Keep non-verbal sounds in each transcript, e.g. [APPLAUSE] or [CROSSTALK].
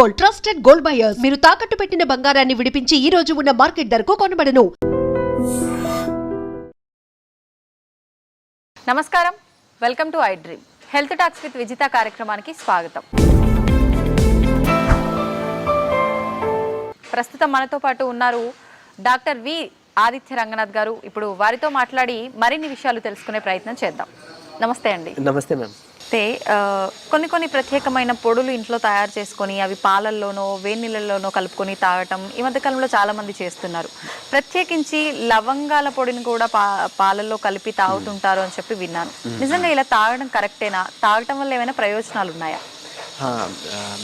Gold trusted gold buyers. మీరు తాకట్టు పెట్టిన బంగారాన్ని విడిపించి ఈ రోజు ఉన్న మార్కెట్ ధరకు కొనబడను. నమస్కారం. Welcome to I dream health talks with Vijitha కార్యక్రమానికి స్వాగతం. ప్రస్తుతం మనతో పాటు ఉన్నారు డాక్టర్ వి ఆదిత్య రంగనాథ్ గారు. ఇప్పుడు వారితో మాట్లాడి మరిన్ని విషయాలు తెలుసుకునే ప్రయత్నం చేద్దాం. నమస్తే అండి. నమస్తే మ్యామ్. అయితే ఆ, కొన్ని కొన్ని ప్రత్యేకమైన పొడులు ఇంట్లో తయారు చేసుకొని అవి పాలల్లోనో వేడి నీళ్ళల్లోనో కలుపుకొని తాగటం ఈ మధ్య కాలంలో చాలా మంది చేస్తున్నారు. ప్రత్యేకించి లవంగాల పొడిని కూడా పా పాలల్లో కలిపి తాగుతుంటారు అని చెప్పి విన్నాను. నిజంగా ఇలా తాగడం కరెక్టేనా? తాగటం వల్ల ఏమైనా ప్రయోజనాలు ఉన్నాయా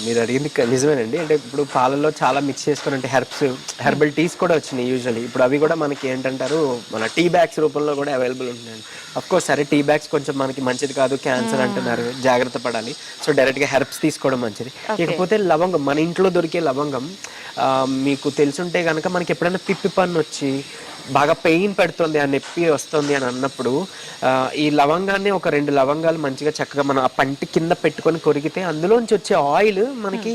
మీరు అడిగింది నిజమేనండి. అంటే ఇప్పుడు పాలల్లో చాలా మిక్స్ చేసుకుని అంటే హెర్బ్స్ హెర్బల్ టీస్ కూడా వచ్చినాయి యూజువల్లీ ఇప్పుడు అవి కూడా మనకి ఏంటంటారు మన టీ బ్యాగ్స్ రూపంలో కూడా అవైలబుల్ ఉంటున్నాయి అఫ్ కోర్స్ సరే టీ బ్యాగ్స్ కొంచెం మనకి మంచిది కాదు క్యాన్సర్ అంటున్నారు జాగ్రత్త పడాలి. సో డైరెక్ట్గా హెర్బ్స్ తీసుకోవడం మంచిది. ఇకపోతే లవంగం మన ఇంట్లో దొరికే లవంగం మీకు తెలుసుంటే కనుక మనకి ఎప్పుడైనా పిప్పి పన్ను వచ్చి బాగా పెయిన్ పెడుతుంది ఆ నొప్పి వస్తుంది అని అన్నప్పుడు ఈ లవంగాన్ని ఒక రెండు లవంగాలు మంచిగా చక్కగా మనం ఆ పంటి కింద పెట్టుకొని కొరికితే అందులోంచి వచ్చే ఆయిల్ మనకి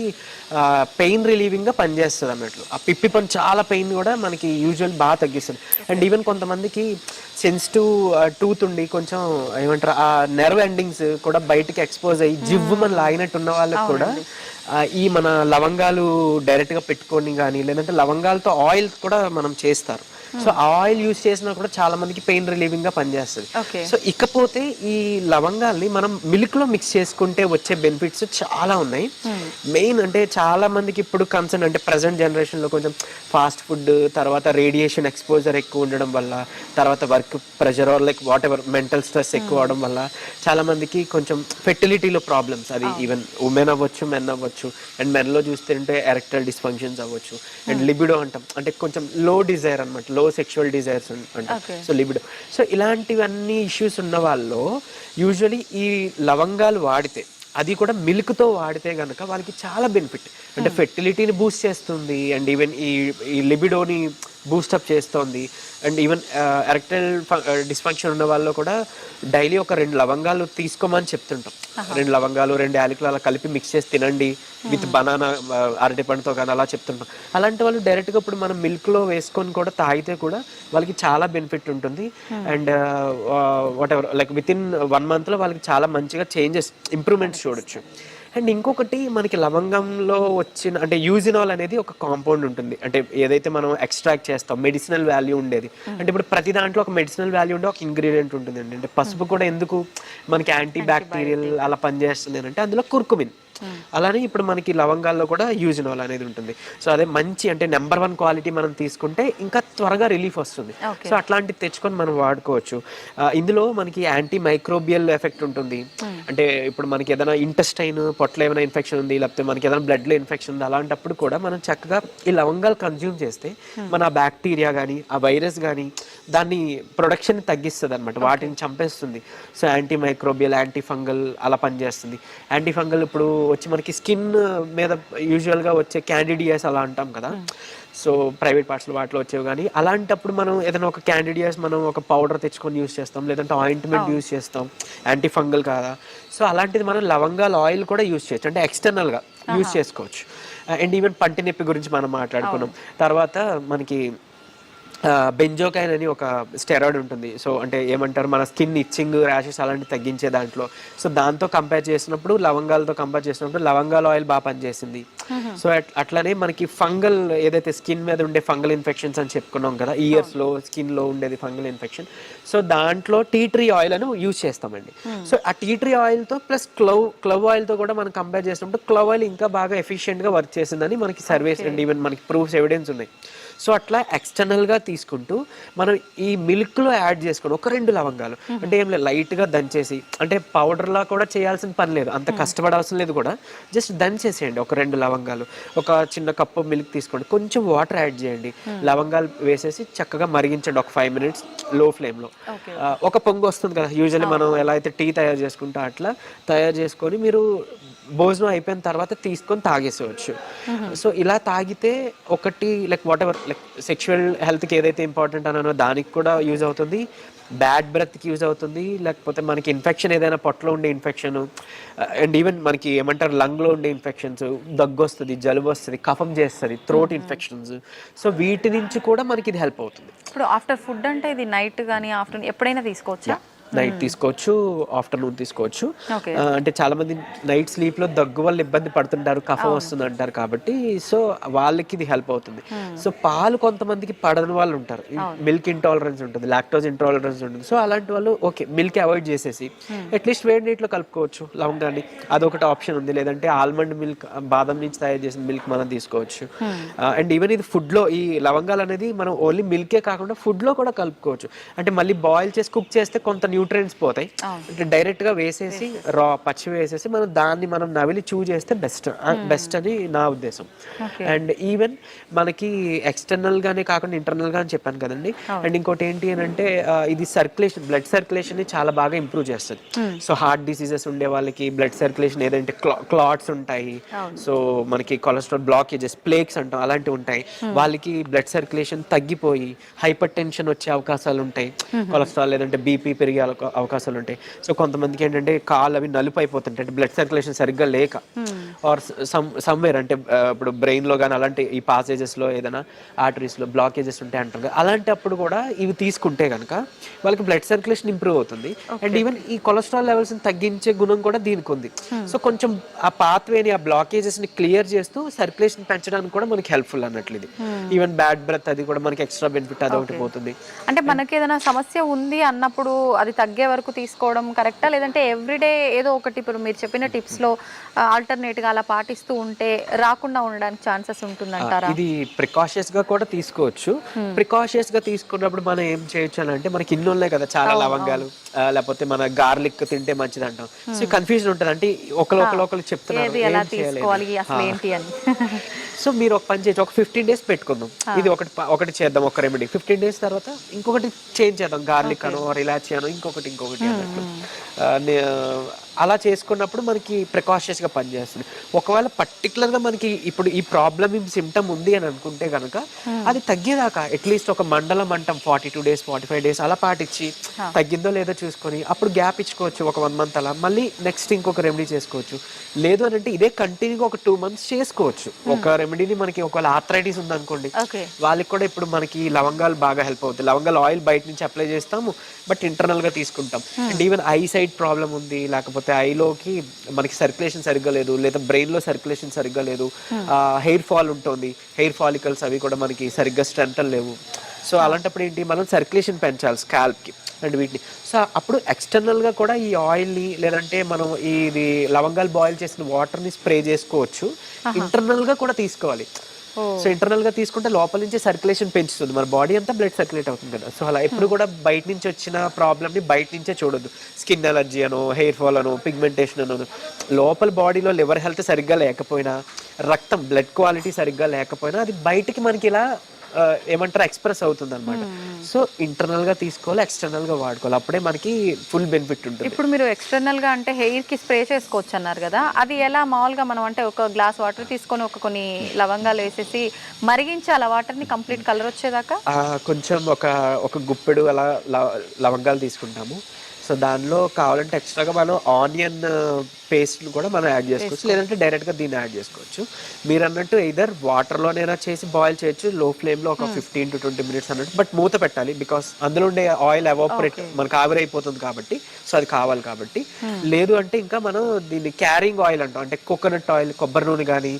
పెయిన్ రిలీవింగ్గా పనిచేస్తుంది అన్నట్లు. ఆ పిప్పి పని చాలా పెయిన్ కూడా మనకి యూజువల్ బాగా తగ్గిస్తుంది. అండ్ ఈవెన్ కొంతమందికి సెన్సిటివ్ టూత్ ఉండి కొంచెం ఏమంటారు ఆ నెర్వ్ ఎండింగ్స్ కూడా బయటికి ఎక్స్పోజ్ అయ్యి జివ్వు మన లాగినట్టు ఉన్న వాళ్ళకి కూడా ఈ మన లవంగాలు డైరెక్ట్గా పెట్టుకొని కానీ లేదంటే లవంగాలతో ఆయిల్ కూడా మనం చేస్తారు. సో ఆ ఆయిల్ యూస్ చేసినా కూడా చాలా మందికి పెయిన్ రిలీవింగ్గా పనిచేస్తుంది. సో ఇకపోతే ఈ లవంగాల్ని మనం మిల్క్లో మిక్స్ చేసుకుంటే వచ్చే బెనిఫిట్స్ చాలా ఉన్నాయి. మెయిన్ అంటే చాలా మందికి ఇప్పుడు కన్సర్న్ అంటే ప్రజెంట్ జనరేషన్లో కొంచెం ఫాస్ట్ ఫుడ్ తర్వాత రేడియేషన్ ఎక్స్పోజర్ ఎక్కువ ఉండడం వల్ల తర్వాత work pressure or like whatever mental stress ఎక్కువ అవడం వల్ల చాలా మందికి కొంచెం ఫెర్టిలిటీలో ప్రాబ్లమ్స్ అది ఈవెన్ ఉమెన్ అవ్వచ్చు మెన్ అవ్వచ్చు. అండ్ మెన్లో చూస్తుంటే ఎరెక్టల్ డిస్ఫంక్షన్స్ అవ్వచ్చు. అండ్ లిబిడో అంటాం. అంటే కొంచెం లో డిజైర్ అనమాట లో సెక్షువల్ డిజైర్స్ అంటాం. సో లిబిడో సో ఇలాంటివన్నీ ఇష్యూస్ ఉన్న వాళ్ళు యూజువలీ ఈ లవంగాలు వాడితే అది కూడా మిల్క్తో వాడితే కనుక వాళ్ళకి చాలా బెనిఫిట్ అంటే ఫెర్టిలిటీని బూస్ట్ చేస్తుంది. అండ్ ఈవెన్ ఈ ఈ లిబిడోని బూస్టప్ చేస్తుంది. అండ్ ఈవెన్ ఎరెక్టైల్ డిస్ఫంక్షన్ ఉన్న వాళ్ళు కూడా డైలీ ఒక రెండు లవంగాలు తీసుకోమని చెప్తుంటాం. రెండు లవంగాలు రెండు యాలకులు అలా కలిపి మిక్స్ చేసి తినండి. విత్ బనానా అరటిపండుతో కానీ అలా చెప్తుంటాం. అలాంటి వాళ్ళు డైరెక్ట్గా ఇప్పుడు మనం మిల్క్లో వేసుకొని కూడా తాగితే కూడా వాళ్ళకి చాలా బెనిఫిట్ ఉంటుంది. And whatever like with in one మంత్లో వాళ్ళకి చాలా మంచిగా చేంజెస్ ఇంప్రూవ్మెంట్స్ చూడొచ్చు. అండ్ ఇంకొకటి మనకి లవంగంలో వచ్చిన అంటే యూజినాల్ అనేది ఒక కాంపౌండ్ ఉంటుంది. అంటే ఏదైతే మనం ఎక్స్ట్రాక్ట్ చేస్తాం మెడిసినల్ వాల్యూ ఉండేది. అంటే ఇప్పుడు ప్రతి దాంట్లో ఒక మెడిసినల్ వాల్యూ ఉండే ఒక ఇంగ్రీడియంట్ ఉంటుంది అంటే పసుపు కూడా ఎందుకు మనకి యాంటీ బ్యాక్టీరియల్ అలా పనిచేస్తుంది అంటే అందులో కుర్కుమిన్ అలానే ఇప్పుడు మనకి లవంగాల్లో కూడా యూజినాల్ అనేది ఉంటుంది. సో అదే మంచి అంటే నెంబర్ వన్ క్వాలిటీ మనం తీసుకుంటే ఇంకా త్వరగా రిలీఫ్ వస్తుంది. సో అట్లాంటివి తెచ్చుకొని మనం వాడుకోవచ్చు. ఇందులో మనకి యాంటీ మైక్రోబియల్ ఎఫెక్ట్ ఉంటుంది. అంటే ఇప్పుడు మనకి ఏదైనా ఇంటెస్టైన్ పొట్టలో ఏమైనా ఇన్ఫెక్షన్ ఉంది లేకపోతే మనకి ఏదైనా blood లో ఇన్ఫెక్షన్ ఉంది అలాంటప్పుడు కూడా మనం చక్కగా ఈ లవంగాలు కన్జ్యూమ్ చేస్తే మన బ్యాక్టీరియా కానీ ఆ వైరస్ కానీ దాన్ని ప్రొడక్షన్ తగ్గిస్తుంది అనమాట వాటిని చంపేస్తుంది. So anti microbial anti fungal అలా పనిచేస్తుంది. యాంటీ ఫంగల్ ఇప్పుడు వచ్చి మనకి స్కిన్ మీద యూజువల్గా వచ్చే క్యాండిడియాస్ అలా అంటాం కదా. సో ప్రైవేట్ పార్ట్స్లో వాటిలో వచ్చేవి కానీ అలాంటప్పుడు మనం ఏదైనా ఒక క్యాండిడియాస్ మనం ఒక పౌడర్ తెచ్చుకొని యూస్ చేస్తాం లేదంటే ఆయింట్మెంట్ యూస్ చేస్తాం యాంటీ ఫంగల్ కాదా. సో అలాంటిది మనం లవంగాల ఆయిల్ కూడా యూస్ చేయొచ్చు. అంటే ఎక్స్టర్నల్గా యూస్ చేసుకోవచ్చు. అండ్ ఈవెన్ పంటి నొప్పి గురించి మనం మాట్లాడుకున్నాం. తర్వాత మనకి బెంజోకైన్ అని ఒక స్టెరాయిడ్ ఉంటుంది. సో అంటే ఏమంటారు మన స్కిన్ ఇచ్చింగ్ ర్యాషెస్ అలాంటివి తగ్గించే దాంట్లో. సో దాంతో కంపేర్ చేసినప్పుడు లవంగాలతో కంపేర్ చేసినప్పుడు లవంగాల ఆయిల్ బాగా పనిచేసింది. సో అట్- అట్లనే మనకి ఫంగల్ ఏదైతే స్కిన్ మీద ఉండే ఫంగల్ ఇన్ఫెక్షన్స్ అని చెప్పుకున్నాం కదా ఇయర్స్లో స్కిన్లో ఉండేది ఫంగల్ ఇన్ఫెక్షన్. సో దాంట్లో టీ ట్రీ ఆయిల్ అని యూజ్ చేస్తామండి. సో ఆ టీ ట్రీ ఆయిల్తో ప్లస్ క్లవ్ క్లవ్ ఆయిల్తో కూడా మనం కంపేర్ చేసినప్పుడు క్లవ్ ఆయిల్ ఇంకా బాగా ఎఫిషియెంట్గా వర్క్ చేసిందని మనకి సర్వేస్ అండ్ ఈవెన్ మనకి ప్రూఫ్స్ ఎవిడెన్స్ ఉన్నాయి. సో అట్లా ఎక్స్టర్నల్గా తీసుకుంటూ మనం ఈ మిల్క్లో యాడ్ చేసుకొని ఒక రెండు లవంగాలు. అంటే ఏం లేదు లైట్గా దంచేసి అంటే పౌడర్లా కూడా చేయాల్సిన పని లేదు. అంత కష్టపడాల్సిన లేదు కూడా. జస్ట్ దంచేసేయండి ఒక రెండు లవంగాలు. ఒక చిన్న కప్పు మిల్క్ తీసుకోండి. కొంచెం వాటర్ యాడ్ చేయండి. లవంగాలు వేసేసి చక్కగా మరిగించండి ఒక ఫైవ్ మినిట్స్లో. ఫ్లేమ్లో ఒక పొంగు వస్తుంది కదా యూజువల్లీ మనం ఎలా అయితే టీ తయారు చేసుకుంటా అట్లా తయారు చేసుకొని మీరు భోజనం అయిపోయిన తర్వాత తీసుకొని తాగేసేవచ్చు సో ఇలా తాగితే ఒకటి like what ever like sexual హెల్త్కి ఏదైతే ఇంపార్టెంట్ అన్నానో దానికి కూడా యూజ్ అవుతుంది. బ్యాడ్ బ్రెత్కి యూజ్ అవుతుంది. లేకపోతే మనకి ఇన్ఫెక్షన్ ఏదైనా పొట్టలో ఉండే ఇన్ఫెక్షన్ అండ్ ఈవెన్ మనకి ఏమంటారు లంగ్లో ఉండే ఇన్ఫెక్షన్స్ దగ్గు వస్తుంది జలుబు వస్తుంది కఫం చేస్తుంది థ్రోట్ ఇన్ఫెక్షన్స్ సో వీటి నుంచి కూడా మనకి ఇది హెల్ప్ అవుతుంది. ఇప్పుడు ఆఫ్టర్ ఫుడ్ అంటే ఇది నైట్ కానీ ఆఫ్టర్నూన్ ఎప్పుడైనా తీసుకోవచ్చా? నైట్ తీసుకోవచ్చు ఆఫ్టర్నూన్ తీసుకోవచ్చు. అంటే చాలా మంది నైట్ స్లీప్లో దగ్గు వల్ల ఇబ్బంది పడుతుంటారు కఫం వస్తుంది అంటారు కాబట్టి సో వాళ్ళకి ఇది హెల్ప్ అవుతుంది. సో పాలు కొంతమందికి పడని వాళ్ళు ఉంటారు. మిల్క్ ఇంటాలరెన్స్ ఉంటుంది లాక్టోజ్ ఇంటాలరెన్స్ ఉంటుంది. సో అలాంటి వాళ్ళు ఓకే మిల్క్ అవాయిడ్ చేసేసి అట్లీస్ట్ వేడి నీటిలో కలుపుకోవచ్చు లవంగాన్ని. అదొకటి ఆప్షన్ ఉంది. లేదంటే ఆల్మండ్ మిల్క్ బాదం నుంచి తయారు చేసిన మిల్క్ మనం తీసుకోవచ్చు. అండ్ ఈవెన్ ఇది ఫుడ్లో ఈ లవంగాలు అనేది మనం ఓన్లీ మిల్కే కాకుండా ఫుడ్లో కూడా కలుపుకోవచ్చు. అంటే మళ్ళీ బాయిల్ చేసి కుక్ చేస్తే కొంత న్యూట్రియంట్స్ పోతాయి. అంటే డైరెక్ట్గా వేసేసి రా పచ్చి వేసేసి మనం దాన్ని మనం నవిలి చూ చేస్తే బెస్ట్ బెస్ట్ అని నా ఉద్దేశం. అండ్ ఈవెన్ మనకి ఎక్స్టర్నల్ గానే కాకుండా ఇంటర్నల్గా అని చెప్పాను కదండి. అండ్ ఇంకోటి ఏంటి అని అంటే ఇది సర్క్యులేషన్ బ్లడ్ సర్క్యులేషన్ని చాలా బాగా ఇంప్రూవ్ చేస్తుంది. సో హార్ట్ డిసీజెస్ ఉండే వాళ్ళకి బ్లడ్ సర్క్యులేషన్ ఏదంటే క్లాట్స్ ఉంటాయి. సో మనకి కొలెస్ట్రాల్ బ్లాకేజెస్ ప్లేక్స్ అంటాం అలాంటివి ఉంటాయి. వాళ్ళకి బ్లడ్ సర్క్యులేషన్ తగ్గిపోయి హైపర్ టెన్షన్ వచ్చే అవకాశాలు ఉంటాయి. కొలెస్ట్రాల్ లేదంటే బీపీ పెరిగే అవకాశాలు ఉంటాయి. సో కొంతమందికి ఏంటంటే కాళ్ళు అవి నలుపు అయిపోతుంటాయి. అంటే బ్లడ్ సర్క్యులేషన్ సరిగ్గా లేక. Hmm. ఆర్ సమ్ సమ్వేర్ అంటే ఇప్పుడు బ్రెయిన్లో కానీ అలాంటి ఈ passages లో ఏదైనా arteries లో బ్లాకేజెస్ ఉంటాయి అంటారు కదా అలాంటప్పుడు కూడా ఇవి తీసుకుంటే కనుక వాళ్ళకి బ్లడ్ సర్క్యులేషన్ ఇంప్రూవ్ అవుతుంది. అండ్ ఈవెన్ ఈ కొలెస్ట్రాల్ లెవెల్స్ తగ్గించే గుణం కూడా దీనికి ఉంది. సో కొంచెం ఆ పాత్వేని ఆ బ్లాకేజెస్ని క్లియర్ చేస్తూ సర్క్యులేషన్ పెంచడానికి కూడా మనకి హెల్ప్ఫుల్ అన్నట్లు ఇది. ఈవెన్ బ్యాడ్ బ్రెత్ అది కూడా మనకి ఎక్స్ట్రా బెనిఫిట్ అది ఒకటి పోతుంది. అంటే మనకి ఏదైనా సమస్య ఉంది అన్నప్పుడు అది తగ్గే వరకు తీసుకోవడం కరెక్టా లేదంటే ఎవ్రీడే ఏదో ఒకటి ఇప్పుడు మీరు చెప్పిన టిప్స్లో ఆల్టర్నేట్గా అలా పాటిస్తూ ఉంటే రాకుండా ఉండడానికి ఛాన్సెస్ ఉంటుందంటారా? ఇది ప్రికాషియస్గా కూడా తీసుకోవచ్చు. ప్రికాషియస్గా తీసుకున్నప్పుడు మనం ఏం చేయొచ్చు అని అంటే మనకి ఇన్ని ఉన్నాయి కదా చాలా లవంగాలు. లేకపోతే మన గార్లిక్ తింటే మంచిది అంటాం సో కన్ఫ్యూజన్ ఉంటుంది. అంటే ఒకరు ఒకరు ఒకరు చెప్తున్నారు. సో మీరు ఒక పని చేయొచ్చు. ఒక ఫిఫ్టీన్ డేస్ పెట్టుకుందాం. ఇది ఒకటి ఒకటి చేద్దాం ఒక రెమెడీ ఫిఫ్టీన్ డేస్ తర్వాత ఇంకొకటి చేంజ్ చేద్దాం. గార్లిక్ అనో రిలాక్స్ అనో ఇంకొకటి ఇంకొకటి అన్నట్టు. ఆ, నే- అలా చేసుకున్నప్పుడు మనకి ప్రికాషియస్గా పనిచేస్తుంది. ఒకవేళ పర్టికులర్గా మనకి ఇప్పుడు ఈ ప్రాబ్లమ్ సిమ్టమ్ ఉంది అని అనుకుంటే కనుక అది తగ్గేదాకా అట్లీస్ట్ ఒక మండలం అంటాం. Forty two days forty five days అలా పాటించి తగ్గిందో లేదో చూసుకొని అప్పుడు గ్యాప్ ఇచ్చుకోవచ్చు ఒక వన్ మంత్ అలా. మళ్ళీ నెక్స్ట్ ఇంకొక రెమెడీ చేసుకోవచ్చు. లేదు అని అంటే ఇదే కంటిన్యూగా ఒక టూ మంత్స్ చేసుకోవచ్చు. ఒక రెమెడీని మనకి ఒకవేళ ఆర్థరైటిస్ ఉందనుకోండి వాళ్ళకి కూడా ఇప్పుడు మనకి లవంగాలు బాగా హెల్ప్ అవుతాయి. లవంగాలు ఆయిల్ బయట నుంచి అప్లై చేస్తాము బట్ ఇంటర్నల్గా తీసుకుంటాం. And even eye side problem ఉంది లేకపోతే ఐలోకి మనకి సర్క్యులేషన్ సరిగ్గా లేదు లేదా బ్రెయిన్లో సర్క్యులేషన్ సరిగ్గా లేదు. హెయిర్ ఫాల్ ఉంటుంది. హెయిర్ ఫాలికల్స్ అవి కూడా మనకి సరిగ్గా స్ట్రెంత్ లేవు. సో అలాంటప్పుడు ఏంటి మనం సర్క్యులేషన్ పెంచాలి scalp కి అండ్ వీటిని. సో అప్పుడు ఎక్స్టర్నల్గా కూడా ఈ ఆయిల్ని లేదంటే మనం ఇది లవంగాలు బాయిల్ చేసిన వాటర్ని స్ప్రే చేసుకోవచ్చు ఇంటర్నల్గా కూడా తీసుకోవాలి. సో ఇంటర్నల్గా తీసుకుంటే లోపల నుంచి సర్క్యులేషన్ పెంచుతుంది. మన బాడీ అంతా బ్లడ్ సర్క్యులేట్ అవుతుంది కదా. సో అలా ఎప్పుడు కూడా బయట నుంచి వచ్చిన ప్రాబ్లమ్ని బయట నుంచే చూడొద్దు. స్కిన్ ఎలర్జీ అనో హెయిర్ ఫాల్ అనో పిగ్మెంటేషన్ అనో. లోపల బాడీలో లివర్ హెల్త్ సరిగ్గా లేకపోయినా రక్తం బ్లడ్ క్వాలిటీ సరిగ్గా లేకపోయినా అది బయటికి మనకి ఇలా ఏమంటారు ఎక్స్ప్రెస్ అవుతుంది అనమాట సో ఇంటర్నల్గా తీసుకోవాలి ఎక్స్టర్నల్గా వాడుకోవాలి. అప్పుడే మనకి ఫుల్ బెనిఫిట్ ఉంటుంది. ఇప్పుడు మీరు ఎక్స్టర్నల్గా అంటే హెయిర్కి స్ప్రే చేసుకోవచ్చు అన్నారు కదా. అది ఎలా మామూలుగా మనం అంటే ఒక గ్లాస్ వాటర్ తీసుకొని ఒక కొన్ని లవంగాలు వేసేసి మరిగించి అలా వాటర్ని కంప్లీట్ కలర్ వచ్చేదాకా కొంచెం ఒక ఒక గుప్పెడు అలా లవ- లవంగాలు తీసుకుంటాము. సో దానిలో కావాలంటే ఎక్స్ట్రాగా మనం ఆనియన్ పేస్ట్ కూడా మనం యాడ్ చేసుకోవచ్చు. లేదంటే డైరెక్ట్గా దీన్ని యాడ్ చేసుకోవచ్చు. మీరు అన్నట్టు ఇదర్ వాటర్లోనైనా చేసి బాయిల్ చేయొచ్చు లో ఫ్లేమ్లో ఒక ఫిఫ్టీన్ టు ట్వంటీ మినిట్స్ అన్నట్టు బట్ మూత పెట్టాలి బికాస్ అందులో ఉండే ఆయిల్ ఎవాపరేట్ మనకు ఆవిరైపోతుంది కాబట్టి సో అది కావాలి కాబట్టి. లేదు అంటే ఇంకా మనం దీన్ని క్యారింగ్ ఆయిల్ అంటాం. అంటే కోకోనట్ ఆయిల్ కొబ్బరి నూనె కానీ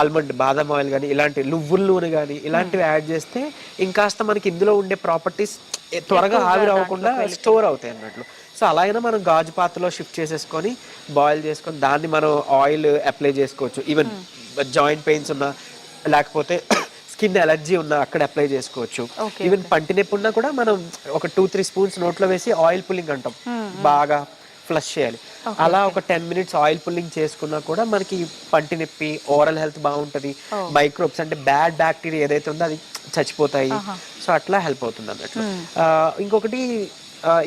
ఆల్మండ్ బాదం ఆయిల్ కానీ ఇలాంటి నువ్వుల నూనె కానీ ఇలాంటివి యాడ్ చేస్తే ఇంకాస్త మనకి ఇందులో ఉండే ప్రాపర్టీస్ త్వరగా ఆవిరి అవ్వకుండా స్టోర్ అవుతాయి అన్నట్లు. సో అలా అయినా మనం గాజు పాత్రలో షిఫ్ట్ చేసేసుకొని బాయిల్ చేసుకొని దాన్ని మనం ఆయిల్ అప్లై చేసుకోవచ్చు. ఈవెన్ జాయింట్ పెయిన్స్ ఉన్నా లేకపోతే [CLEARS THROAT] స్కిన్ ఎలర్జీ ఉన్నా అక్కడ అప్లై చేసుకోవచ్చు. ఈవెన్ పంటి నొప్పి ఉన్నా కూడా మనం ఒక టూ త్రీ స్పూన్స్ నోట్లో వేసి ఆయిల్ పుల్లింగ్ అంటాం. బాగా ఫ్లష్ చేయాలి. అలా ఒక టెన్ మినిట్స్ ఆయిల్ పుల్లింగ్ చేసుకున్నా కూడా మనకి పంటి నొప్పి ఓరల్ హెల్త్ బాగుంటది. మైక్రోబ్స్ అంటే బ్యాడ్ బ్యాక్టీరియా ఏదైతే ఉందో అది చచ్చిపోతాయి. సో అట్లా హెల్ప్ అవుతుంది అన్నట్లు. ఇంకొకటి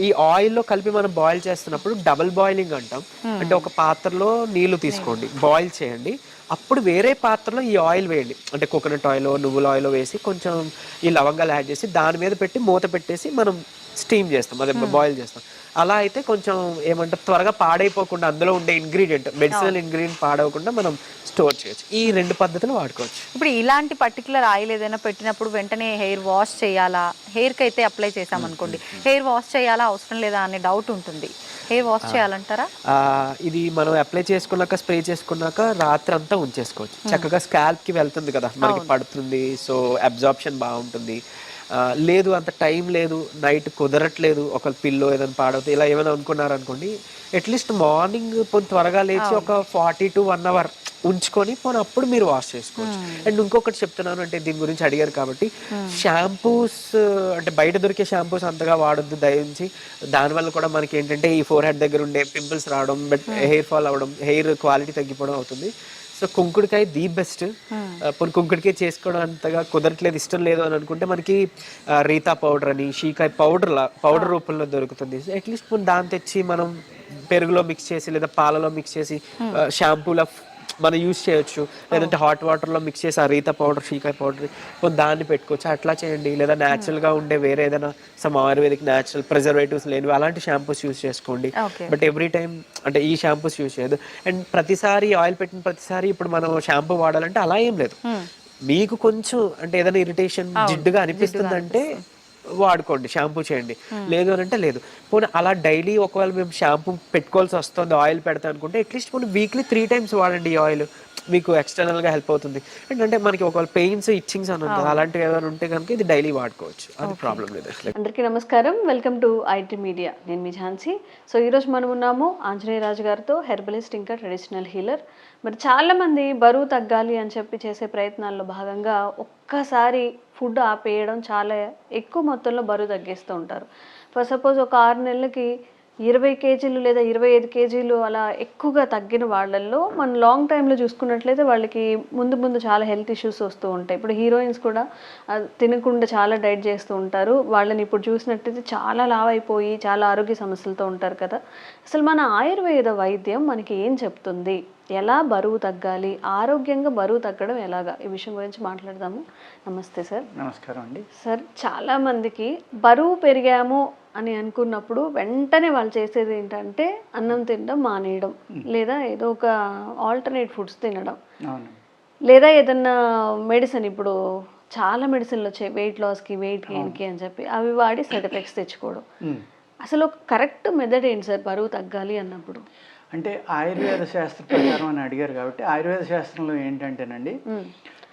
ఈ ఆయిల్లో కలిపి మనం బాయిల్ చేస్తున్నప్పుడు డబుల్ బాయిలింగ్ అంటాం. అంటే ఒక పాత్రలో నీళ్ళు తీసుకోండి బాయిల్ చేయండి. అప్పుడు వేరే పాత్రలో ఈ ఆయిల్ వేయండి. అంటే కోకోనట్ ఆయిల్ నువ్వుల ఆయిల్ వేసి కొంచెం ఈ లవంగాలు యాడ్ చేసి దాని మీద పెట్టి మూత పెట్టేసి మనం స్టీమ్ చేస్తాం అదే బాయిల్ చేస్తాం. అలా అయితే కొంచెం ఏమంటారు త్వరగా పాడైపోకుండా అందులో ఉండే ఇంగ్రీడియంట్ మెడిసినల్ ఇంగ్రీడియంట్ పాడవకుండా మనం స్టోర్ చేయొచ్చు. ఈ రెండు పద్ధతులు వాడుకోవచ్చు. ఇప్పుడు ఇలాంటి పర్టికులర్ ఆయిల్ ఏదైనా పెట్టినప్పుడు వెంటనే హెయిర్ వాష్ చేయాలా? హెయిర్కి అయితే అప్లై చేసామనుకోండి హెయిర్ వాష్ చేయాలా? అవసరం లేదా అనే డౌట్ ఉంటుంది. హెయిర్ వాష్ చేయాలంటారా? ఇది మనం అప్లై చేసుకున్నాక స్ప్రే చేసుకున్నాక రాత్రి అంతా ఉంచేసుకోవచ్చు చక్కగా స్కాల్ప్కి వెళ్తుంది కదా మనకి పడుతుంది సో అబ్జార్ప్షన్ బాగుంటుంది. లేదు అంత టైం లేదు నైట్ కుదరట్లేదు ఒక పిల్లో ఏదైనా పాడవుతుంది ఇలా ఏమైనా అనుకున్నారు అనుకోండి అట్లీస్ట్ మార్నింగ్ త్వరగా లేచి ఒక ఫార్టీ టు వన్ అవర్ ఉంచుకొని పోనీ అప్పుడు మీరు వాష్ చేసుకోవచ్చు. అండ్ ఇంకొకటి చెప్తున్నాను అంటే దీని గురించి అడిగారు కాబట్టి షాంపూస్ అంటే బయట దొరికే షాంపూస్ అంతగా వాడొద్దు దయించి దానివల్ల కూడా మనకి ఏంటంటే ఈ ఫోర్ హెడ్ దగ్గర ఉండే పింపుల్స్ రావడం బట్ హెయిర్ ఫాల్ అవ్వడం హెయిర్ క్వాలిటీ తగ్గిపోవడం అవుతుంది. సో కుంకుడికాయ ది బెస్ట్. పోనీ కుంకుడికాయ చేసుకోవడం అంతగా కుదరట్లేదు ఇష్టం లేదు అని అనుకుంటే మనకి రీతా పౌడర్ అని షీకాయ పౌడర్ లా పౌడర్ రూపంలో దొరుకుతుంది. అట్లీస్ట్ పోనీ దాన్ని తెచ్చి మనం పెరుగులో మిక్స్ చేసి లేదా పాలలో మిక్స్ చేసి షాంపూలో మనం యూస్ చేయొచ్చు. లేదంటే హాట్ వాటర్లో మిక్స్ చేసి ఆ రీత పౌడర్ షీకాయ పౌడర్ దాన్ని పెట్టుకోవచ్చు. అట్లా చేయండి. లేదా natural గా ఉండే వేరే ఏదైనా సమ్ ఆయుర్వేదిక్ న్యాచురల్ ప్రిజర్వేటివ్స్ లేనివి అలాంటి షాంపూస్ యూస్ చేసుకోండి. బట్ ఎవ్రీ టైం అంటే ఈ షాంపూస్ యూస్ చేయదు అండ్ ప్రతిసారి ఆయిల్ పెట్టిన ప్రతిసారి ఇప్పుడు మనం షాంపూ వాడాలంటే అలా ఏం లేదు. మీకు కొంచెం అంటే ఏదైనా ఇరిటేషన్ జిడ్డుగా అనిపిస్తుందంటే వాడుకోండి షాంపూ చేయండి. లేదు అని అంటే లేదు. పోనీ అలా డైలీ ఒకవేళ మేము షాంపూ పెట్టుకోవాల్సి వస్తుంది ఆయిల్ పెడతా అనుకుంటే అట్లీస్ట్ పోనీ వీక్లీ త్రీ టైమ్స్ వాడండి ఈ ఆయిల్. మీకు external గా హెల్ప్ అవుతుంది. ఏంటంటే మనకి ఒకవేళ పెయిన్స్ ఇచ్చింగ్స్ అని ఉంటుంది అలాంటివి ఏమైనా ఉంటే కనుక ఇది డైలీ వాడుకోవచ్చు. అది ప్రాబ్లం లేదు అందరికీ నమస్కారం. Welcome to IT media. నేను మీ ఝాన్సీ. సో ఈరోజు మనం ఉన్నాము ఆంజనేయ రాజు గారితో హెర్బలిస్ట్ ఇంకా ట్రెడిషనల్ హీలర్. మరి చాలామంది బరువు తగ్గాలి అని చెప్పి చేసే ప్రయత్నాల్లో భాగంగా ఒక్కసారి ఫుడ్ ఆపేయడం చాలా ఎక్కువ మొత్తంలో బరువు తగ్గిస్తూ ఉంటారు. ఫర్ సపోజ్ ఒక ఆరు నెలలకి ఇరవై కేజీలు లేదా ఇరవై ఐదు కేజీలు అలా ఎక్కువగా తగ్గిన వాళ్ళల్లో మనం లాంగ్ టైంలో చూసుకున్నట్లయితే వాళ్ళకి ముందు ముందు చాలా హెల్త్ ఇష్యూస్ వస్తూ ఉంటాయి. ఇప్పుడు హీరోయిన్స్ కూడా తినకుండా చాలా డైట్ చేస్తూ ఉంటారు. వాళ్ళని ఇప్పుడు చూసినట్టయితే చాలా లావ్ అయిపోయి చాలా ఆరోగ్య సమస్యలతో ఉంటారు కదా. అసలు మన ఆయుర్వేద వైద్యం మనకి ఏం చెప్తుంది? ఎలా బరువు తగ్గాలి? ఆరోగ్యంగా బరువు తగ్గడం ఎలాగా? ఈ విషయం గురించి మాట్లాడదాము. నమస్తే సార్ నమస్కారం అండి. సార్ చాలా మందికి బరువు పెరిగాము అని అనుకున్నప్పుడు వెంటనే వాళ్ళు చేసేది ఏంటంటే అన్నం తినడం మానేయడం లేదా ఏదో ఒక ఆల్టర్నేట్ ఫుడ్స్ తినడం. అవును. లేదా ఏదన్నా మెడిసిన్ ఇప్పుడు చాలా మెడిసిన్లు వచ్చాయి వెయిట్ లాస్కి వెయిట్ గెయిన్కి అని చెప్పి అవి వాడి సైడ్ ఎఫెక్ట్స్ తెచ్చుకోవడం. అసలు ఒక కరెక్ట్ మెథడ్ ఏంటి సార్ బరువు తగ్గాలి అన్నప్పుడు? అంటే ఆయుర్వేద శాస్త్ర ప్రకారం అని అడిగారు కాబట్టి ఆయుర్వేద శాస్త్రంలో ఏంటంటేనండి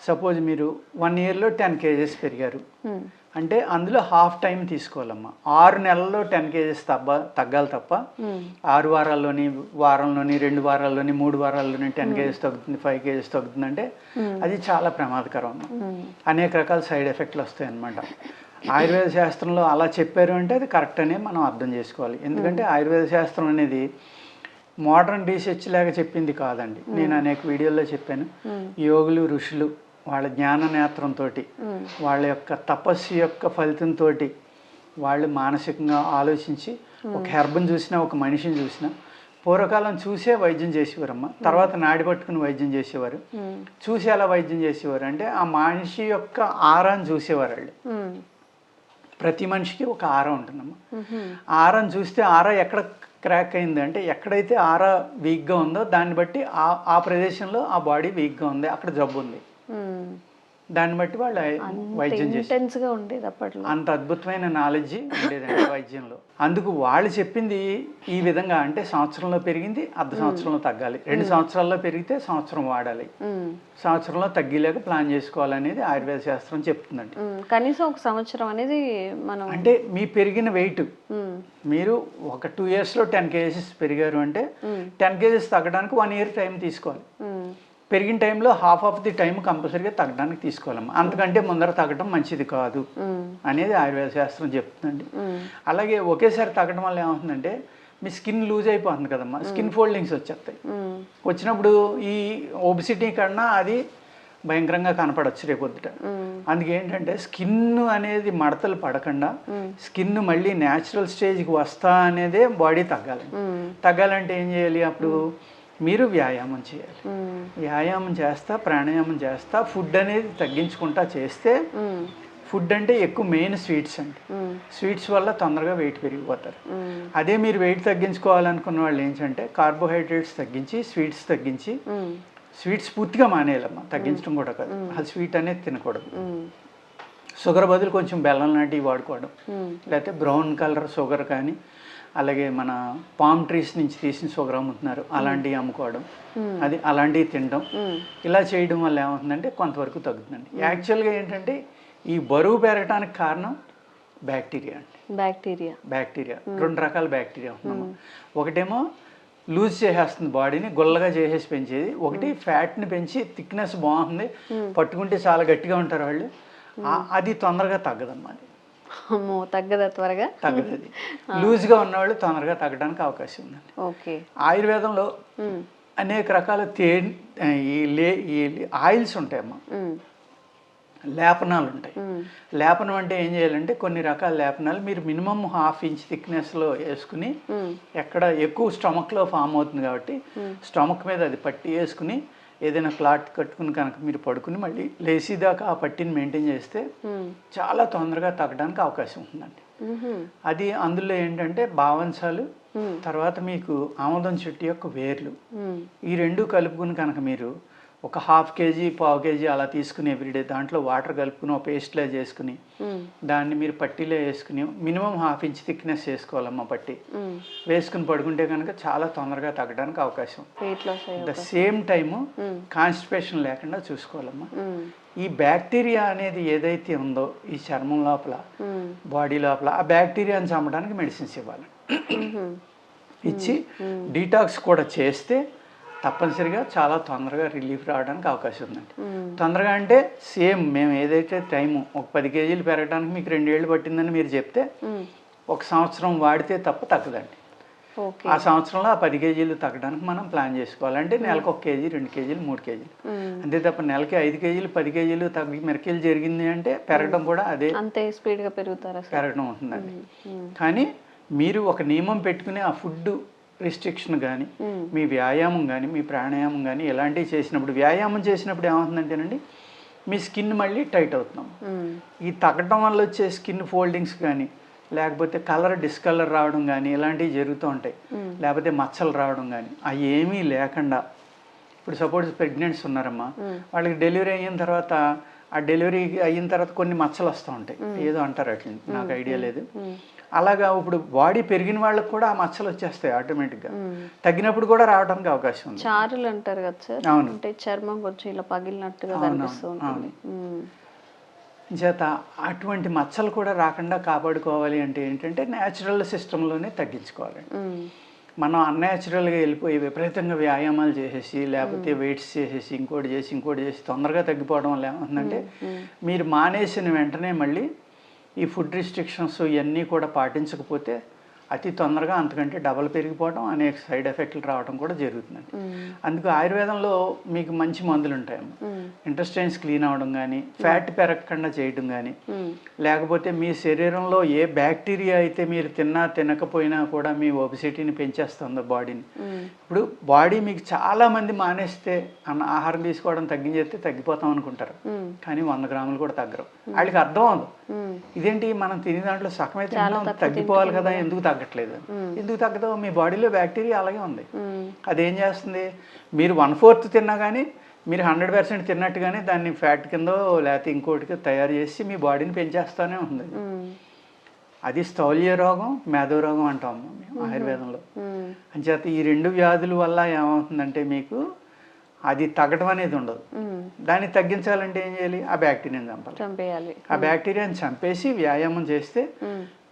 సపోజ్ మీరు వన్ ఇయర్లో టెన్ కేజెస్ పెరిగారు. అంటే అందులో హాఫ్ టైం తీసుకోవాలమ్మా. ఆరు నెలల్లో టెన్ కేజెస్ తప్ప తగ్గాలి తప్ప ఆరు వారాల్లోని వారంలోని రెండు వారాల్లోని మూడు వారాల్లోని టెన్ కేజెస్ తగ్గుతుంది ఫైవ్ కేజెస్ తగ్గుతుంది అంటే అది చాలా ప్రమాదకరం అమ్మా. అనేక రకాల సైడ్ ఎఫెక్ట్లు వస్తాయి అన్నమాట ఆయుర్వేద శాస్త్రంలో అలా చెప్పారు అంటే అది కరెక్ట్ అనే మనం అర్థం చేసుకోవాలి. ఎందుకంటే ఆయుర్వేద శాస్త్రం అనేది మోడర్న్ రీసెర్చ్ లాగా చెప్పింది కాదండి. నేను అనేక వీడియోల్లో చెప్పాను. యోగులు ఋషులు వాళ్ళ జ్ఞాన నేత్రంతో వాళ్ళ యొక్క తపస్సు యొక్క ఫలితంతో వాళ్ళు మానసికంగా ఆలోచించి ఒక హెర్బన్ చూసినా ఒక మనిషిని చూసినా పూర్వకాలం చూసే వైద్యం చేసేవారమ్మ. తర్వాత నాడి పట్టుకుని వైద్యం చేసేవారు. చూసి ఎలా వైద్యం చేసేవారు. అంటే ఆ మనిషి యొక్క ఆరాన్ని చూసేవారు వాళ్ళు. ప్రతి మనిషికి ఒక ఆర ఉంటుందమ్మా. ఆరని చూస్తే ఆర ఎక్కడ క్రాక్ అయింది అంటే ఎక్కడైతే ఆర వీక్గా ఉందో దాన్ని బట్టి ఆ ఆ ప్రదేశంలో ఆ బాడీ వీక్గా ఉంది అక్కడ జబ్బు ఉంది. దాన్ని బట్టి వాళ్ళు వైద్యం ఇంటెన్స్గా ఉండేది అప్పట్లో. అంత అద్భుతమైన నాలెడ్జ్ ఉండేదండి [LAUGHS] వైద్యంలో. అందుకు వాళ్ళు చెప్పింది ఈ విధంగా అంటే సంవత్సరంలో పెరిగింది అర్ధ సంవత్సరంలో తగ్గాలి. రెండు సంవత్సరాల్లో పెరిగితే సంవత్సరం వాడాలి. సంవత్సరంలో తగ్గిలేక ప్లాన్ చేసుకోవాలనేది ఆయుర్వేద శాస్త్రం చెప్తుందండి. కనీసం ఒక సంవత్సరం అనేది మనం అంటే మీ పెరిగిన వెయిట్. మీరు ఒక టూ ఇయర్స్లో టెన్ కేజెస్ పెరిగారు అంటే టెన్ కేజెస్ తగ్గడానికి వన్ ఇయర్ టైం తీసుకోవాలి. పెరిగిన టైంలో హాఫ్ ఆఫ్ ది టైం కంపల్సరీగా తగ్గడానికి తీసుకోవాలమ్మా. అంతకంటే ముందర తగ్గడం మంచిది కాదు. అనేది ఆయుర్వేద శాస్త్రం చెప్తుందండి. అలాగే ఒకేసారి తగ్గడం వల్ల ఏమవుతుందంటే మీ స్కిన్ లూజ్ అయిపోతుంది కదమ్మా. స్కిన్ ఫోల్డింగ్స్ వచ్చేస్తాయి. వచ్చినప్పుడు ఈ ఒబిసిటీ కన్నా అది భయంకరంగా కనపడవచ్చు రేపొద్దుట. అందుకే ఏంటంటే స్కిన్ అనేది మడతలు పడకుండా స్కిన్ మళ్ళీ న్యాచురల్ స్టేజ్కి వస్తా అనేదే బాడీ తగ్గాలి. తగ్గాలంటే ఏం చేయాలి అప్పుడు మీరు వ్యాయామం చేయాలి. వ్యాయామం చేస్తా ప్రాణాయామం చేస్తా ఫుడ్ అనేది తగ్గించుకుంటా చేస్తే. ఫుడ్ అంటే ఎక్కువ మెయిన్ స్వీట్స్ అండి. స్వీట్స్ వల్ల తొందరగా వెయిట్ పెరిగిపోతారు. అదే మీరు వెయిట్ తగ్గించుకోవాలనుకున్న వాళ్ళు ఏంటంటే కార్బోహైడ్రేట్స్ తగ్గించి స్వీట్స్ తగ్గించి. స్వీట్స్ పూర్తిగా మానేయాలమ్మా తగ్గించడం కూడా కాదు అసలు స్వీట్ అనేది తినకూడదు. షుగర్ బదులు కొంచెం బెల్లం లాంటివి వాడుకోవడం. లేకపోతే బ్రౌన్ కలర్ షుగర్ కానీ అలాగే మన పామ్ ట్రీస్ నుంచి తీసిన షుగర్ అమ్ముతున్నారు అలాంటివి అమ్ముకోవడం. అది అలాంటివి తినడం. ఇలా చేయడం వల్ల ఏమవుతుందంటే కొంతవరకు తగ్గుతుందండి. యాక్చువల్గా ఏంటంటే ఈ బరువు పెరగడానికి కారణం బ్యాక్టీరియా అండి. బ్యాక్టీరియా. బ్యాక్టీరియా. రెండు రకాల బ్యాక్టీరియా ఉంటుందమ్మా ఒకటేమో లూజ్ చేసేస్తుంది బాడీని గుల్లగా చేసేసి పెంచేది. ఒకటి ఫ్యాట్ని పెంచి థిక్నెస్ బాగుంది పట్టుకుంటే చాలా గట్టిగా ఉంటారు వాళ్ళు. అది తొందరగా తగ్గదమ్మా అది అమ్మో తగ్గదా త్వరగా తగ్గదు అది లూజ్గా ఉన్నవాళ్ళు తొందరగా తగ్గడానికి అవకాశం ఉందండి ఓకే ఆయుర్వేదంలో. అనేక రకాల తే ఈ లే ఈ ఆయిల్స్ ఉంటాయమ్మా మ్మ్. లేపనాలు ఉంటాయి. లేపనం అంటే ఏం చేయాలంటే కొన్ని రకాల లేపనాలు మీరు మినిమం హాఫ్ ఇంచ్ థిక్నెస్లో వేసుకుని. ఎక్కడ ఎక్కువ స్టమక్లో ఫామ్ అవుతుంది కాబట్టి స్టమక్ మీద అది పట్టి వేసుకుని ఏదైనా క్లాత్ కట్టుకుని కనుక మీరు పడుకుని మళ్ళీ లేచేదాకా ఆ పట్టిని మెయింటైన్ చేస్తే. చాలా తొందరగా తగ్గడానికి అవకాశం ఉందండి. అది అందులో ఏంటంటే మ్మ్. తర్వాత మీకు ఆమదం చెట్టు యొక్క వేర్లు. ఈ రెండు కలుపుకుని కనుక మీరు ఒక హాఫ్ కేజీ పావు కేజీ అలా తీసుకుని ఎవ్రీడే దాంట్లో వాటర్ కలుపుకుని ఒక పేస్ట్లా చేసుకుని మ్మ్. దాన్ని మీరు పట్టీలో వేసుకుని మినిమం హాఫ్ ఇంచ్ థిక్నెస్ వేసుకోవాలమ్మా పట్టి మ్మ్. వేసుకుని పడుకుంటే కనుక చాలా తొందరగా తగ్గడానికి అవకాశం ద సేమ్ టైము. కాన్స్టిపేషన్ లేకుండా చూసుకోవాలమ్మా మ్మ్. ఈ బ్యాక్టీరియా అనేది ఏదైతే ఉందో ఈ చర్మం లోపల. బాడీ లోపల ఆ బ్యాక్టీరియాని చంపడానికి మెడిసిన్స్ ఇవ్వాలి. ఇచ్చి డీటాక్స్ కూడా చేస్తే తప్పనిసరిగా చాలా తొందరగా రిలీఫ్ రావడానికి అవకాశం ఉందండి. తొందరగా అంటే సేమ్ మేము ఏదైతే టైము ఒక పది కేజీలు పెరగడానికి మీకు రెండేళ్ళు పట్టిందని మీరు చెప్తే. ఒక సంవత్సరం వాడితే తప్ప తగ్గదండి. ఆ సంవత్సరంలో ఆ పది కేజీలు తగ్గడానికి మనం ప్లాన్ చేసుకోవాలంటే నెలకు ఒక కేజీ రెండు కేజీలు మూడు కేజీలు. అంతే తప్ప నెలకి ఐదు కేజీలు పది కేజీలు తగ్గి మెరకేలు జరిగింది అంటే పెరగడం కూడా అదే అంతే స్పీడ్గా పెరుగుతారా పెరగడం ఉంటుందండి. కానీ మీరు ఒక నియమం పెట్టుకుని ఆ ఫుడ్ రిస్ట్రిక్షన్ కానీ మ్మ్. మీ వ్యాయామం కానీ మీ ప్రాణాయామం కానీ ఇలాంటివి చేసినప్పుడు వ్యాయామం చేసినప్పుడు ఏమవుతుందంటేనండి మీ స్కిన్ మళ్ళీ టైట్ అవుతున్నాం. మ్మ్. ఈ తగ్గడం వల్ల వచ్చే స్కిన్ ఫోల్డింగ్స్ కానీ లేకపోతే కలర్ డిస్కలర్ రావడం కానీ ఇలాంటివి జరుగుతూ ఉంటాయి. మ్మ్. లేకపోతే మచ్చలు రావడం కానీ అవి ఏమీ లేకుండా ఇప్పుడు సపోజ్ ప్రెగ్నెంట్స్ ఉన్నారమ్మా వాళ్ళకి డెలివరీ అయిన తర్వాత ఆ డెలివరీ అయిన తర్వాత కొన్ని మచ్చలు వస్తూ ఉంటాయి. ఏదో అంటారు అట్లా నాకు ఐడియా లేదు. అలాగా ఇప్పుడు బాడీ పెరిగిన వాళ్ళకి కూడా ఆ మచ్చలు వచ్చేస్తాయి ఆటోమేటిక్గా. తగ్గినప్పుడు కూడా రావడానికి అవకాశం ఉంది. చారులు అంటారు కదా సార్? అవును. అంటే చర్మం కొంచెం ఇలా పగిలినట్టుగా అవును, కనిపిస్తూ ఉంటుంది. మ్మ్. చేత అటువంటి మచ్చలు కూడా రాకుండా కాపాడుకోవాలి అంటే ఏంటంటే న్యాచురల్ సిస్టంలోనే తగ్గించుకోవాలండి. మనం అన్యాచురల్గా వెళ్ళిపోయి విపరీతంగా వ్యాయామాలు చేసేసి లేకపోతే వెయిట్స్ చేసేసి ఇంకోటి చేసి ఇంకోటి చేసి తొందరగా తగ్గిపోవడం వల్ల ఏమవుతుందంటే మీరు మానేసిన వెంటనే మళ్ళీ ఈ ఫుడ్ రిస్ట్రిక్షన్స్ ఇవన్నీ కూడా పాటించకపోతే అతి తొందరగా అంతకంటే డబల్ పెరిగిపోవడం అనేక సైడ్ ఎఫెక్ట్లు రావడం కూడా జరుగుతుందండి. అందుకు ఆయుర్వేదంలో మీకు మంచి మందులు ఉంటాయమ్మ. ఇంటెస్టైన్స్ క్లీన్ అవ్వడం కానీ ఫ్యాట్ పెరగకుండా చేయడం కానీ లేకపోతే మీ శరీరంలో ఏ బ్యాక్టీరియా అయితే మీరు తిన్నా తినకపోయినా కూడా మీ ఒబిసిటీని పెంచేస్తుందో బాడీని. ఇప్పుడు బాడీ మీకు చాలా మంది మానేస్తే అన్న ఆహారం తీసుకోవడం తగ్గించేస్తే తగ్గిపోతాం అనుకుంటారు. కానీ వంద గ్రాములు కూడా తగ్గరు. వాళ్ళకి అర్థం అవ్వదు. ఇదేంటి మనం తినే దాంట్లో సగమైతే తగ్గిపోవాలి కదా ఎందుకు తగ్గట్లేదు ఎందుకు తగ్గదు మీ బాడీలో బ్యాక్టీరియా అలాగే ఉంది. అదేం చేస్తుంది? మీరు వన్ ఫోర్త్ తిన్నా కానీ మీరు హండ్రెడ్ పర్సెంట్ తిన్నట్టుగానే దాన్ని ఫ్యాట్ కింద లేకపోతే ఇంకోటికి తయారు చేసి మీ బాడీని పెంచేస్తూనే ఉంది. అది స్థౌల్య రోగం మేధో రోగం అంటాం మేము ఆయుర్వేదంలో. అంచేత ఈ రెండు వ్యాధుల వల్ల ఏమవుతుందంటే మీకు అది తగ్గడం అనేది ఉండదు. దాన్ని తగ్గించాలంటే ఏం చేయాలి? ఆ బ్యాక్టీరియాని చంపాలి. చంపేయాలి. ఆ బ్యాక్టీరియాని చంపేసి వ్యాయామం చేస్తే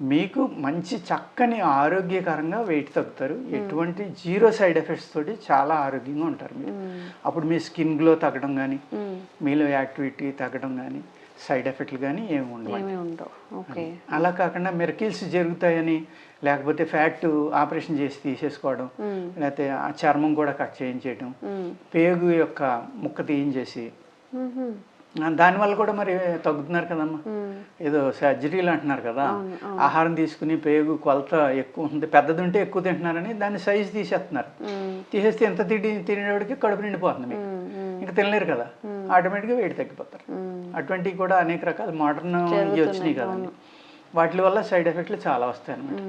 మీకు మంచి చక్కని ఆరోగ్యకరంగా వెయిట్ తగ్గుతారు. ఎటువంటి జీరో సైడ్ ఎఫెక్ట్స్ తోటి చాలా ఆరోగ్యంగా ఉంటారు మీరు. అప్పుడు మీ స్కిన్ గ్లో తగ్గడం కానీ మీలో యాక్టివిటీ తగ్గడం కానీ సైడ్ ఎఫెక్ట్లు కానీ ఏమి ఉండవు అలా కాకుండా మెరకిల్స్ జరుగుతాయని లేకపోతే ఫ్యాట్ ఆపరేషన్ చేసి తీసేసుకోవడం లేకపోతే ఆ చర్మం కూడా కట్ చేయించేయడం పేగు యొక్క ముక్క తీయించేసి. దానివల్ల కూడా మరి తగ్గుతున్నారు కదమ్మా. ఏదో సర్జరీలు అంటున్నారు కదా. ఆహారం తీసుకుని పేగు కొలత ఎక్కువ ఉంది. పెద్దది ఉంటే ఎక్కువ తింటున్నారని దాన్ని సైజు తీసేస్తున్నారు. తీసేస్తే ఎంత తిండి తినేవాడికి కడుపు నిండిపోతుంది మీకు. ఇంకా తినలేరు కదా. ఆటోమేటిక్గా వెయిట్ తగ్గిపోతారు. అటువంటివి కూడా అనేక రకాల మోడర్న్ వచ్చినాయి కదండి. వాటి వల్ల సైడ్ ఎఫెక్ట్లు చాలా వస్తాయి అన్నమాట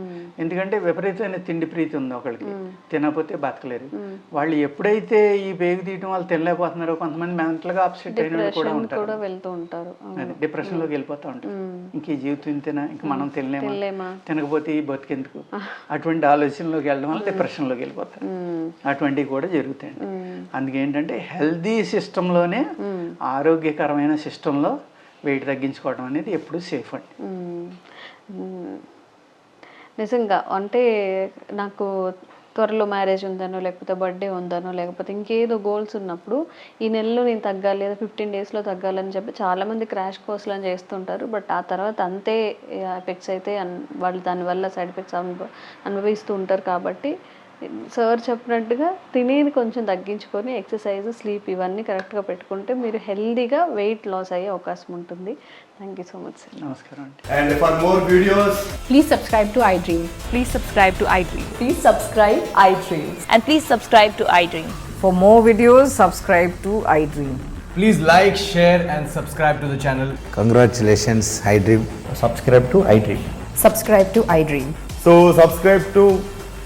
ఎందుకంటే విపరీతమైన తిండి ప్రీతి ఉంది ఒకళ్ళకి. తినకపోతే బతకలేరు. వాళ్ళు ఎప్పుడైతే ఈ పేగు తీయటం వాళ్ళు తినలేకపోతున్నారో కొంతమంది మెంటల్గా అప్సెట్ అయిన కూడా ఉంటారు కూడా వెళ్తూ ఉంటారు. అది డిప్రెషన్లోకి వెళ్ళిపోతూ ఉంటారు. ఇంక ఈ జీవితం ఇంతేనా ఇంక మనం తినలేమా? తినకపోతే ఈ బతికెందుకు? అటువంటి ఆలోచనలోకి వెళ్ళడం వల్ల డిప్రెషన్లోకి వెళ్ళిపోతారు. అటువంటివి కూడా జరుగుతాయండి అందుకే ఏంటంటే హెల్దీ సిస్టంలోనే ఆరోగ్యకరమైన సిస్టంలో వెయిట్ తగ్గించుకోవడం అనేది ఎప్పుడు సేఫ్ అండి. నిజంగా. అంటే నాకు త్వరలో మ్యారేజ్ ఉందనో లేకపోతే బర్త్డే ఉందనో లేకపోతే ఇంకేదో గోల్స్ ఉన్నప్పుడు ఈ నెలలో నేను తగ్గాలి లేదా ఫిఫ్టీన్ డేస్లో తగ్గాలని చెప్పి చాలామంది క్రాష్ కోర్సులు అని చేస్తుంటారు. బట్ ఆ తర్వాత అంతే ఎఫెక్ట్స్ అయితే వాళ్ళు దానివల్ల సైడ్ ఎఫెక్ట్స్ అనుభ అనుభవిస్తూ ఉంటారు కాబట్టి సార్ చెప్పినట్టుగా తినేది కొంచెం తగ్గించుకొని ఎక్సర్సైజ్ స్లీప్ ఇవన్నీ కరెక్ట్గా పెట్టుకుంటే మీరు హెల్దీగా వెయిట్ లాస్ అయ్యే అవకాశం ఉంటుంది. Thank you so much sir నమస్కారం and. For more videos please subscribe to iDream please subscribe to iDream please subscribe iDream and please subscribe to iDream for more videos subscribe to iDream please like share and subscribe to the channel congratulations iDream subscribe to iDream subscribe to iDream so subscribe to